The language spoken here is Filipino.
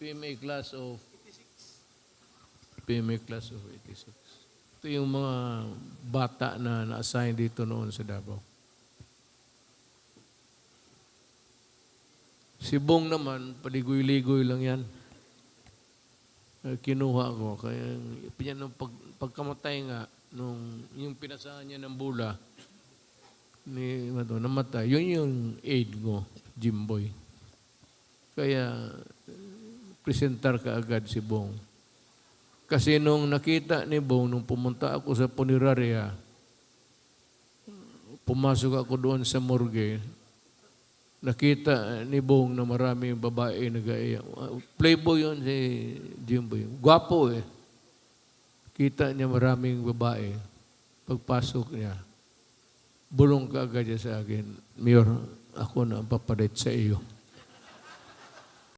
PMA class of PMA class of 86. Ito yung mga bata na na-assign dito noon sa Davao. Si Bong naman, paligoy-ligoy lang yan. Eh, Kinuha ko. Kaya yan, nung pag, pagkamatay nga, nung yung pinasahan niya ng bula, ni ano, namatay, yun yung aid ko, Jimboy. Kaya, presentar ka agad si Bong. Kasi nung nakita ni Bong, nung pumunta ako sa puneraria, pumasok ako doon sa morgue, nakita ni Bong na maraming babae nag-aiyak. Playboy yun si Jimboy. Gwapo eh. Kita niya maraming babae. Pagpasok niya, bulong ka agad niya sa akin, Mayor, ako na ang papalit sa iyo.